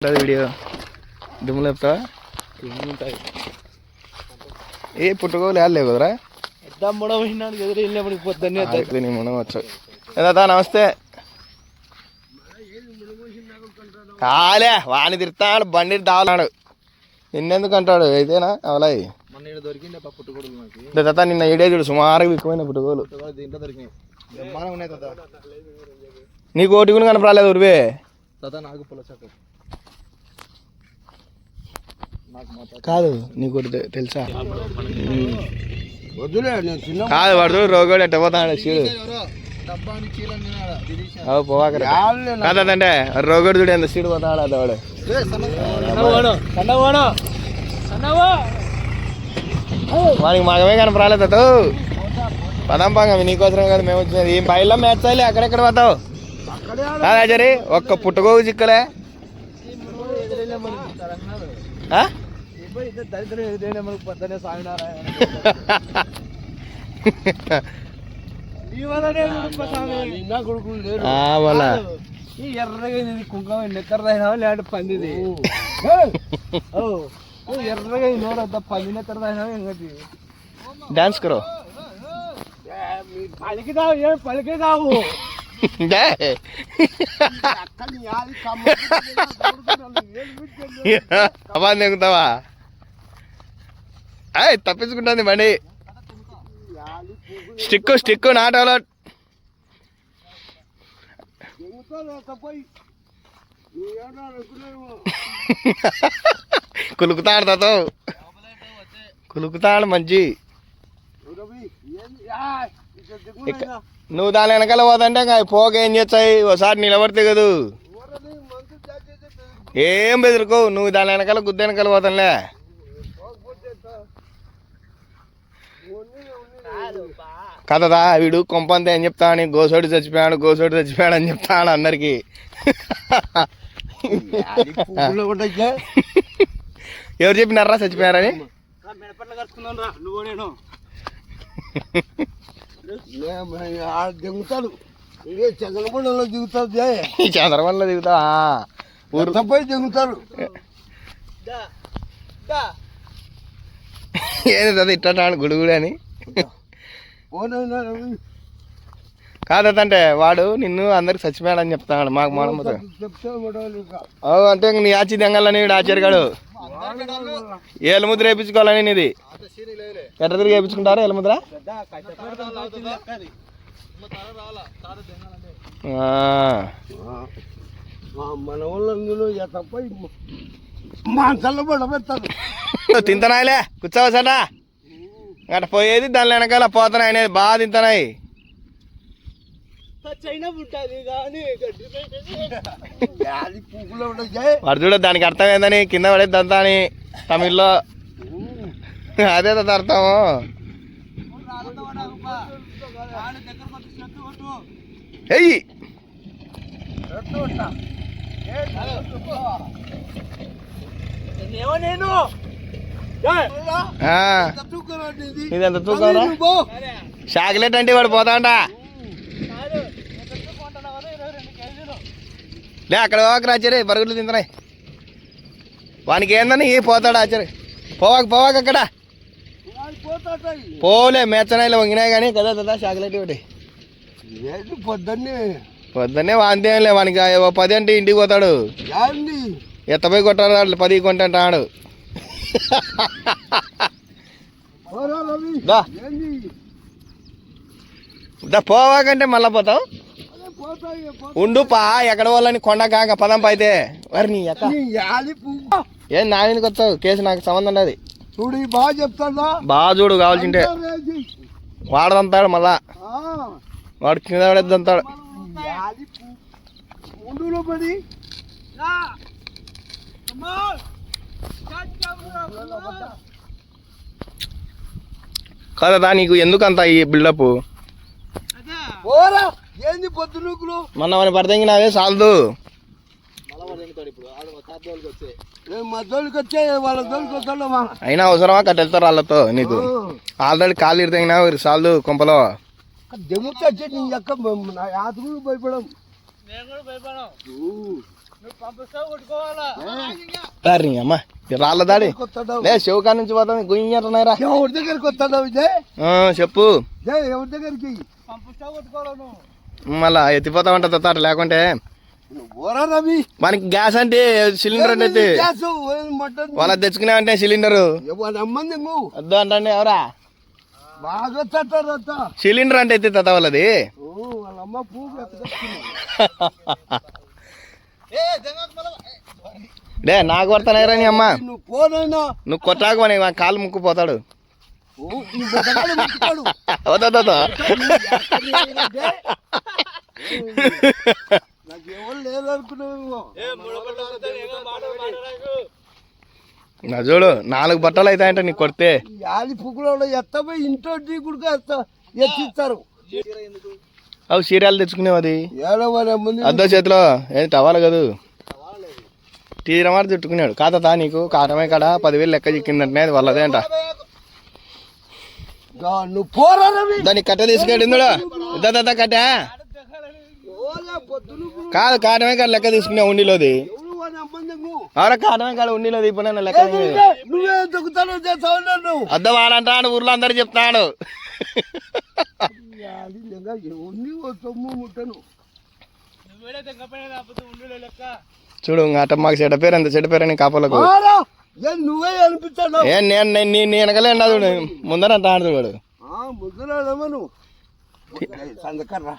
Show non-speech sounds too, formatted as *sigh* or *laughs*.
ఉంటుంది వీడియో? దుమ్ములు చెప్తావా ఉంటాయి. ఏ పుట్టుకోలు లేవు కదరా? ఎద్దమ్మడం పోయినాడు ఎదురు వెళ్ళినప్పుడు పొద్దున్నే అయితే నీ మునవచ్చు ఏదా నమస్తే. కాలే వాణి తిడతాడు బండి దావలాడు. నిన్నెందుకు అంటాడు? అయితేనా అవలాయి తాత నిన్న ఈడే చూడు సుమారుగా విక్కుపోయిన పుట్టుకోలు. నీకు ఓటి కూడా కనపరాలేదు ఉరివే. తాత నాకు తాత కాదు నీకు తెలుసా? వద్దులే నేను చిన్న కాదు వాడు రోగోడు ఎట్ట పోతాడు చూడు. కాదంటే రోగోడు చూడు ఎంత సీడు పోతాడు అది వాడు. వానికి మగమే కనపరాలేదు తాత. పదాం పాంగ నీకోసరం కదా మేము వచ్చినది. ఏం బయట మేర్చాలి అక్కడెక్కడ పోతావు? కాదాచారి ఒక్క పుట్టుకోవు చిక్కలే. ఈ ఎర్రగా ఇది కుంకుమ నెత్తరదైనా లేదంటే పందిది. ఓ. ఓ. ఎర్రగా ఈ నోరద్ద పంది నెత్తరదైనా ఇంకటి. డాన్స్ కరో. పలికిదావు ఏం పలికిదావు దిగుతావా అయ్ తప్పించుకుంటుంది బండి స్టిక్ స్టిక్ నాటోలో *laughs* కులుకుతాడు తాతో. కులుకుతాడు మంచి. నువ్వు దాని వెనకాల ఇంకా పోక ఏం చేస్తాయి? ఒకసారి నిలబడితే కదూ. ఏం బెదిరుకో? నువ్వు దాని వెనకాల గుద్ద వెనకాల పోతానులే. కదదా వీడు కొంపంతే అని చెప్తాను గోసోడు చచ్చిపోయాడు గోసోడు చచ్చిపోయాడు అని చెప్తాను అందరికి. ఎవరు చెప్పినారా చచ్చిపోయారని? దిగుతాడు. ఇదే చంద్రపండులో దిగుతాడు ఈ చంద్రబాబులో దిగుతా ఊరు దిగుతారు ఏది అది ఇట్టాడు గుడుగుడు అని? కాదంటే వాడు నిన్ను అందరికి చచ్చిపోయాడని చెప్తాడు మాకు మనం అంటే ఇంక నీ ఆచి దెంగలని వీడు ఆచార్యగాడు ఏళ్ళ ముద్ర వేయించుకోవాలని నీది ఎట్ట తిరిగి వేయించుకుంటారు ముద్ర? మన వాళ్ళందులో తప్ప మాంసాల్లో పడబెడతారు. తింతనాయిలే కూర్చోవా సట అట్ట పోయేది దాని వెనకాల పోతున్నాయి అనేది బాగా ఉండయి వాడు చూడ దానికి అర్థం ఏందని కింద పడేది అంతా అని తమిళ్ళో. అదే అర్థము ఎయ్యి ఏమో నేను? ఆ, ఇది ఎంత తూకం చాక్లెట్ అంటే వాడు పోతాంట లే అక్కడ పోవాక ఆచార్య బరుగులు తింటున్నాయి. వానికి ఏందని ఈ పోతాడు ఆచార్య పోవాక పోవాక అక్కడ. పోలే మెచ్చనాయిలు వంగినాయి కానీ కదా కదా చాక్లెట్ ఒకటి. పొద్దున్నే? పొద్దున్నే వాంతి లే వానికి పది అంటే ఇంటికి పోతాడు. ఏంది? ఎత్తపోయి కొట్టాడు పది కొంటాడు దా. పోవాకంటే మళ్ళా పోతావు. ఉండు పా ఎక్కడ వాళ్ళని కొండ కాక పదం పైతే మరి నీ ఎక్క? ఏం నా వెనుక వస్తావు? కేసు నాకు సంబంధం లేదు. చూడు బాగా చెప్తాడా బాగా చూడు కావాల్సింటే. వాడదంతాడు మళ్ళా. వాడు కింద పడేద్దంతాడు. ముందులో పడి. కదా నీకు ఎందుకు అంత ఈ బిల్డప్ ఏంది పొద్దునూకులు? మొన్న మన పడదెంగినావే వస్తాడమ్మా అయినా అవసరమా కట్టెళ్తారు వాళ్ళతో నీకు? ఆల్రెడీ కాలు ఇరితెంగినావు చాలదు కొంపలో. నీ యొక్క యాత్రులు భయపడం పంపిస్తావు కొట్టుకోవాలా? అరే అమ్మ రాళ్ళ దాడి. లే శివకా నుంచి పోతాం గుయ్యంటున్నారా ఎవరి దగ్గరికి వస్తాడావు విజయ్ చెప్పు. ఎవరి దగ్గరికి? మళ్ళా ఎత్తిపోతామంట తాత లేకుంటే. ఓరా రవి? మనకి గ్యాస్ అంటే సిలిండర్ అంటే వాళ్ళ తెచ్చుకునే అంటే సిలిండర్. వద్దు అంటే ఎవరా? సిలిండర్ అంటే ఎత్తి తాత వాళ్ళది. *laughs* లే నాకు పడతానేరా నీ అమ్మ. నువ్వు పోనైనా. నువ్వు కొట్టాకు అని మా కాలు ముక్కుపోతాడు. వద్దు నా చూడు నాలుగు బట్టలు అవుతాయంట నీకు కొడితే. ఆలి పుక్కులో ఎత్తపోయి ఇంట్లో టీ కూడా ఎత్తిస్తారు. అవి సీరియల్ తెచ్చుకునేవి అది ఏడవని ముందు అద్దో చేతిలో. ఏంటి టవాలు కదూ? తీరమాట చుట్టుకున్నాడు కాదా నీకు? కాటమే కాడ పదివేలు లెక్క చిక్కిందంటే అది వాళ్ళదే అంట. దానికి కట్ట తీసుకెళ్ళి ఇందులో ఇద్దా కట్టా. కాదు కాటమే కాడ లెక్క తీసుకునే ఉండిలోది. అవరా కాటమే కాడ ఉండిలోది. ఇప్పుడు నన్ను లెక్క అద్ద వాడంటాడు ఊర్లో అందరు చెప్తాడు చూడు అట్ట మాకు చెడ్డ పేరు ఎంత చెడ్డ పేరు అని కాపలకు నువ్వే అనిపించాను ఏ నేను నేను నీ వెనకలే ఉండదు ముందర అంటాడు చూడు ముద్దురాడమ్మను సందకర్రా.